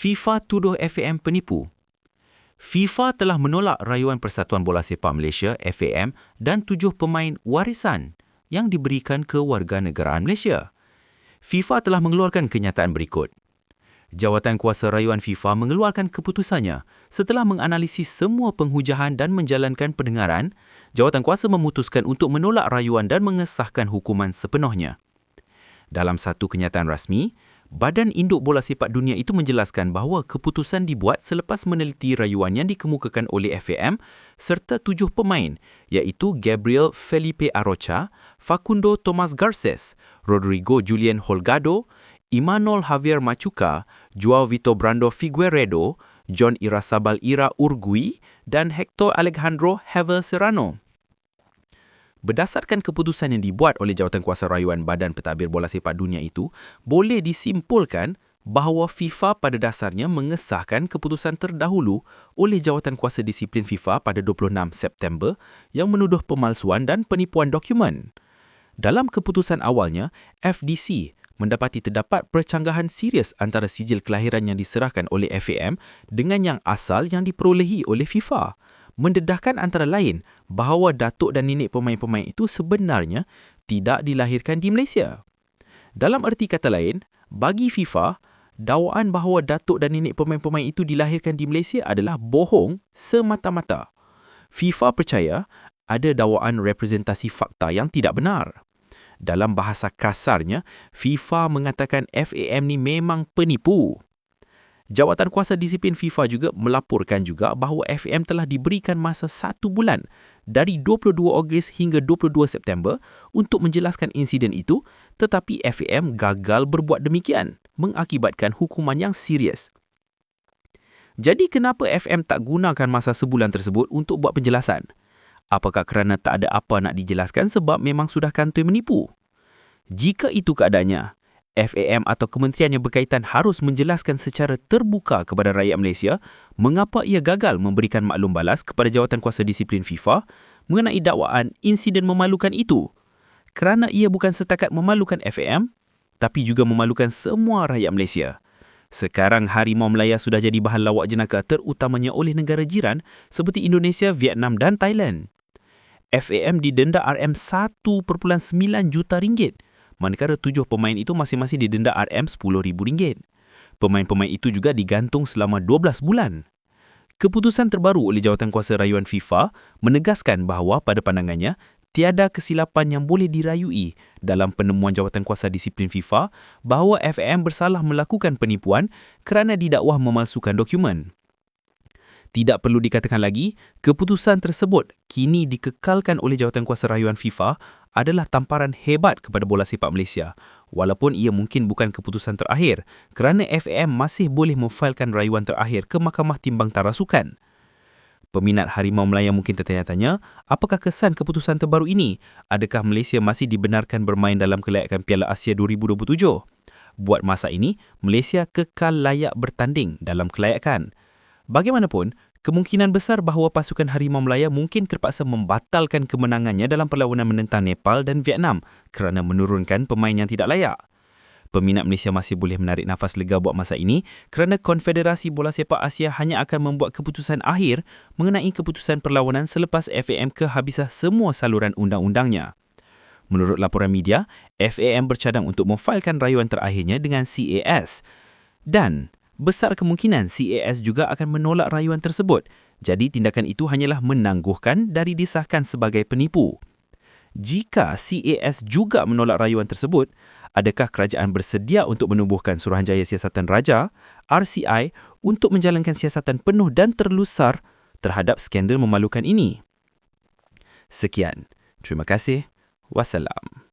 FIFA tuduh FAM penipu. FIFA telah menolak rayuan Persatuan Bola Sepak Malaysia FAM dan tujuh pemain warisan yang diberikan ke warga negaraan Malaysia. FIFA telah mengeluarkan kenyataan berikut. Jawatan Kuasa Rayuan FIFA mengeluarkan keputusannya setelah menganalisis semua penghujahan dan menjalankan pendengaran, Jawatan Kuasa memutuskan untuk menolak rayuan dan mengesahkan hukuman sepenuhnya. Dalam satu kenyataan rasmi, Badan Induk Bola Sepak Dunia itu menjelaskan bahawa keputusan dibuat selepas meneliti rayuan yang dikemukakan oleh FAM serta tujuh pemain iaitu Gabriel Felipe Arocha, Facundo Tomas Garces, Rodrigo Julian Holgado, Imanol Javier Machuca, Joao Vito Brando Figueredo, John Irasabal Ira Urgui dan Hector Alejandro Hevel Serrano. Berdasarkan keputusan yang dibuat oleh Jawatan Kuasa Rayuan Badan Pentadbir Bola Sepak Dunia itu, boleh disimpulkan bahawa FIFA pada dasarnya mengesahkan keputusan terdahulu oleh Jawatan Kuasa Disiplin FIFA pada 26 September yang menuduh pemalsuan dan penipuan dokumen. Dalam keputusan awalnya, FDC mendapati terdapat percanggahan serius antara sijil kelahiran yang diserahkan oleh FAM dengan yang asal yang diperolehi oleh FIFA. Mendedahkan antara lain bahawa datuk dan nenek pemain-pemain itu sebenarnya tidak dilahirkan di Malaysia. Dalam erti kata lain, bagi FIFA, dakwaan bahawa datuk dan nenek pemain-pemain itu dilahirkan di Malaysia adalah bohong semata-mata. FIFA percaya ada dakwaan representasi fakta yang tidak benar. Dalam bahasa kasarnya, FIFA mengatakan FAM ni memang penipu. Jawatan Kuasa Disiplin FIFA juga melaporkan juga bahawa FAM telah diberikan masa satu bulan dari 22 Ogos hingga 22 September untuk menjelaskan insiden itu tetapi FAM gagal berbuat demikian mengakibatkan hukuman yang serius. Jadi kenapa FM tak gunakan masa sebulan tersebut untuk buat penjelasan? Apakah kerana tak ada apa nak dijelaskan sebab memang sudah kantoi menipu? Jika itu keadaannya, FAM atau kementerian yang berkaitan harus menjelaskan secara terbuka kepada rakyat Malaysia mengapa ia gagal memberikan maklum balas kepada jawatan kuasa disiplin FIFA mengenai dakwaan insiden memalukan itu. Kerana ia bukan setakat memalukan FAM, tapi juga memalukan semua rakyat Malaysia. Sekarang harimau Melaya sudah jadi bahan lawak jenaka terutamanya oleh negara jiran seperti Indonesia, Vietnam dan Thailand. FAM didenda RM 1.9 juta ringgit manakala tujuh pemain itu masing-masing didenda RM RM10,000. Pemain-pemain itu juga digantung selama 12 bulan. Keputusan terbaru oleh Jawatan Kuasa Rayuan FIFA menegaskan bahawa pada pandangannya tiada kesilapan yang boleh dirayui dalam penemuan Jawatan Kuasa Disiplin FIFA bahawa FAM bersalah melakukan penipuan kerana didakwa memalsukan dokumen. Tidak perlu dikatakan lagi, keputusan tersebut kini dikekalkan oleh Jawatan Kuasa Rayuan FIFA adalah tamparan hebat kepada bola sepak Malaysia walaupun ia mungkin bukan keputusan terakhir kerana FAM masih boleh memfailkan rayuan terakhir ke Mahkamah Timbang Tarasukan. Peminat Harimau Melaya mungkin tertanya-tanya, apakah kesan keputusan terbaru ini? Adakah Malaysia masih dibenarkan bermain dalam kelayakan Piala Asia 2027? Buat masa ini, Malaysia kekal layak bertanding dalam kelayakan. Bagaimanapun, kemungkinan besar bahawa pasukan Harimau Melaya mungkin terpaksa membatalkan kemenangannya dalam perlawanan menentang Nepal dan Vietnam kerana menurunkan pemain yang tidak layak. Peminat Malaysia masih boleh menarik nafas lega buat masa ini kerana Konfederasi Bola Sepak Asia hanya akan membuat keputusan akhir mengenai keputusan perlawanan selepas FAM kehabisan semua saluran undang-undangnya. Menurut laporan media, FAM bercadang untuk memfailkan rayuan terakhirnya dengan CAS. Dan besar kemungkinan CAS juga akan menolak rayuan tersebut. Jadi tindakan itu hanyalah menangguhkan dari disahkan sebagai penipu. Jika CAS juga menolak rayuan tersebut, adakah kerajaan bersedia untuk menubuhkan Suruhanjaya Siasatan Raja, RCI, untuk menjalankan siasatan penuh dan terlusar terhadap skandal memalukan ini? Sekian. Terima kasih. Wassalam.